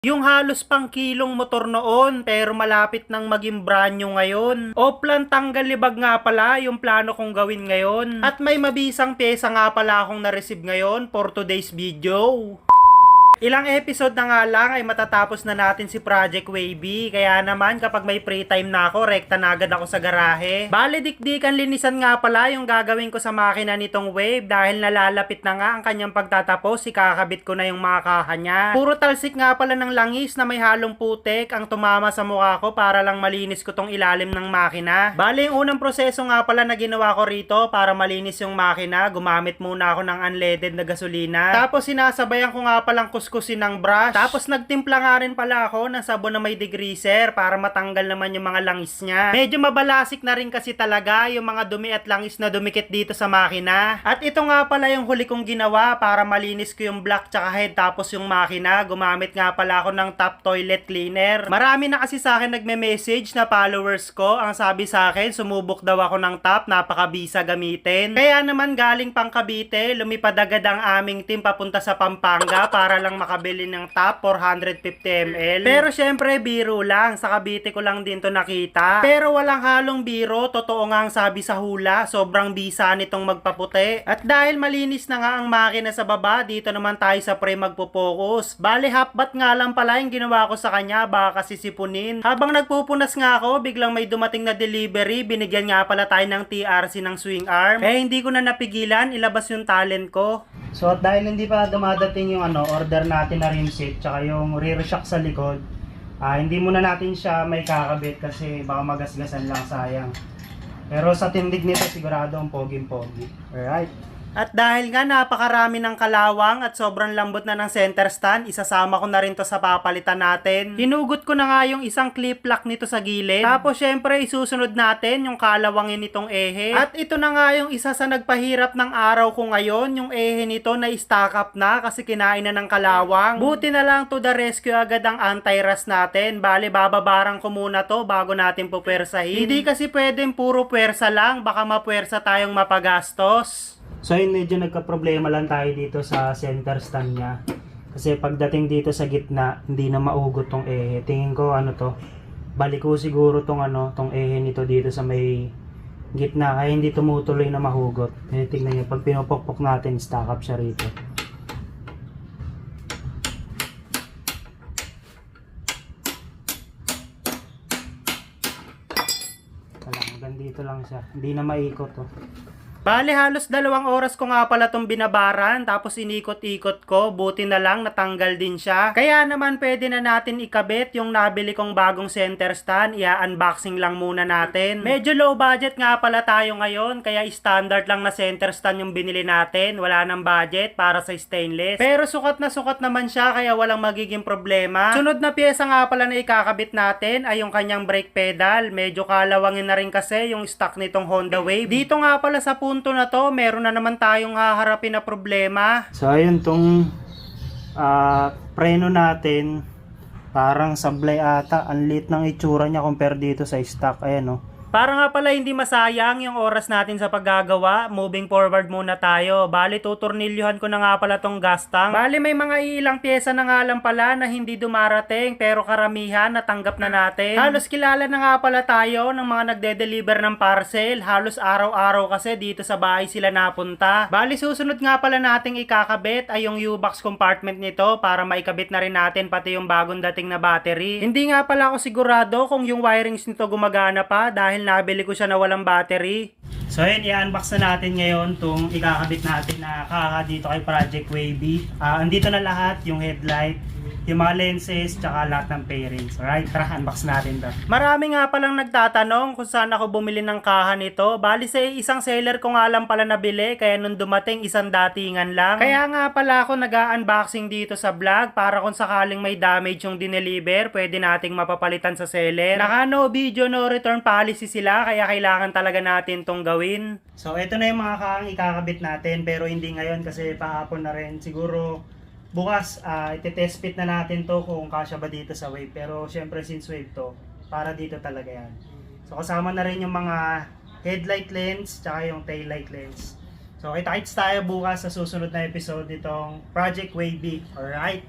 Yung halos pang kilong motor noon pero malapit nang maging brand new ngayon. Oplan tanggal libag nga pala yung plano kong gawin ngayon. At may mabisang pyesa nga pala akong na-receive ngayon for today's video. Ilang episode na nga lang ay matatapos na natin si Project Wavy. Kaya naman kapag may free time na ako, rekta na agad ako sa garahe. Bale dikdikan linisan nga pala yung gagawin ko sa makina nitong Wave dahil nalalapit na nga ang kanyang pagtatapos. Ikakabit ko na yung mga niya. Puro talsik nga pala ng langis na may halong putek ang tumama sa mukha ko para lang malinis ko tong ilalim ng makina. Bale yung unang proseso nga pala na ginawa ko rito para malinis yung makina, gumamit muna ako ng unleaded na gasolina. Tapos sinasabayan ko nga palang kuskusin ng brush. Tapos nagtimpla nga rin pala ako ng sabon na may degreaser para matanggal naman yung mga langis niya. Medyo mabalasik na rin kasi talaga yung mga dumi at langis na dumikit dito sa makina. At ito nga pala yung huli kong ginawa para malinis ko yung block tsaka head tapos yung makina. Gumamit nga pala ako ng top toilet cleaner. Marami na kasi sa akin nagme-message na followers ko. Ang sabi sa akin, sumubok daw ako ng top, napakabisa gamitin. Kaya naman galing pang Cavite, lumipad agad ang aming team papunta sa Pampanga para lang makabili ng top 450 ml. Pero syempre, biro lang. Sa Cavite ko lang din to nakita. Pero walang halong biro, totoo nga ang sabi sa hula, sobrang bisa nitong magpaputi. At dahil malinis na nga ang makina sa baba, dito naman tayo sa pre magpo-focus. Bale, half-bat nga lang pala yung ginawa ko sa kanya, baka kasi sipunin. Habang nagpupunas nga ako, biglang may dumating na delivery, binigyan nga pala tayo ng TRC ng swing arm. Eh, hindi ko na napigilan, ilabas yung talent ko. So, at dahil hindi pa dumadating yung ano, order natin na rim set, tsaka yung rear shock sa likod, ah, hindi muna natin siya may kakabit kasi baka magasgasan lang sayang. Pero sa tindig nito sigurado ang poging-pogi. Alright. At dahil nga napakarami ng kalawang at sobrang lambot na ng center stand, isasama ko na rin to sa papalitan natin. Hinugot ko na nga yung isang clip lock nito sa gilid. Tapos syempre isusunod natin yung kalawangin nitong ehe. At ito na nga yung isa sa nagpahirap ng araw ko ngayon, yung ehe nito na stack up na kasi kinain na ng kalawang. Buti na lang to the rescue agad ang anti-rust natin. Bale bababarang ko muna to bago natin pupwersahin. Hindi kasi pwedeng puro pwersa lang, baka mapwersa tayong mapagastos. So yun, medyo nagka-problema lang tayo dito sa center stand niya. Kasi pagdating dito sa gitna, hindi na maugot tong ehe. Tingin ko ano to, balik ko siguro tong ano, tong ehe nito dito sa may gitna kaya hindi tumutuloy na mahugot. Eh, tingnan niyo, pag pinupokpok natin, stack up siya rito. Wala, dito lang siya. Hindi na maikot oh. Bale, halos dalawang oras ko nga pala itong binabaran, tapos inikot-ikot ko, buti na lang natanggal din siya. Kaya naman pwede na natin ikabit yung nabili kong bagong center stand, i-unboxing lang muna natin. Medyo low budget nga pala tayo ngayon, kaya standard lang na center stand yung binili natin, wala nang budget para sa stainless. Pero sukat na sukat naman siya, kaya walang magiging problema. Sunod na pyesa nga pala na ikakabit natin ay yung kanyang brake pedal. Medyo kalawangin na rin kasi yung stock nitong Honda Wave. Dito nga pala sa punto na to, meron na naman tayong haharapin na problema. So ayun tong ah, preno natin, parang sablay ata. Ang lit ng itsura niya compare dito sa stock. Ayan oh. Para nga pala hindi masayang yung oras natin sa paggagawa, moving forward muna tayo. Bali, tutornilyuhan ko na nga pala tong gastang. Bali, may mga ilang pyesa na nga lang pala na hindi dumarating, pero karamihan natanggap na natin. Halos kilala na nga pala tayo ng mga nagde-deliver ng parcel. Halos araw-araw kasi dito sa bahay sila napunta. Bali, susunod nga pala nating ikakabit ay yung U-box compartment nito para maikabit na rin natin pati yung bagong dating na battery. Hindi nga pala ako sigurado kung yung wirings nito gumagana pa dahil nabili ko siya na walang battery. So yun, i-unbox na natin ngayon itong ikakabit natin na kaka dito kay Project Wavy. Ah, andito na lahat, yung headlight, yung mga lenses, tsaka lahat ng pairings. Alright, tara, unbox natin to. Marami nga palang nagtatanong kung saan ako bumili ng kaha nito. Bali sa isang seller ko nga lang pala nabili, kaya nung dumating isang datingan lang. Kaya nga pala ako nag-unboxing dito sa vlog para kung sakaling may damage yung dineliver, pwede nating mapapalitan sa seller. Naka no video, no return policy sila, kaya kailangan talaga natin tong gawin. So, ito na yung mga kahang ikakabit natin, pero hindi ngayon kasi pahapon na rin. Siguro, bukas, uh, iti-test fit na natin to kung kasya ba dito sa wave. Pero, syempre, since wave to, para dito talaga yan. So, kasama na rin yung mga headlight lens, tsaka yung taillight lens. So, kita-kits tayo bukas sa susunod na episode nitong Project Wavy. Alright?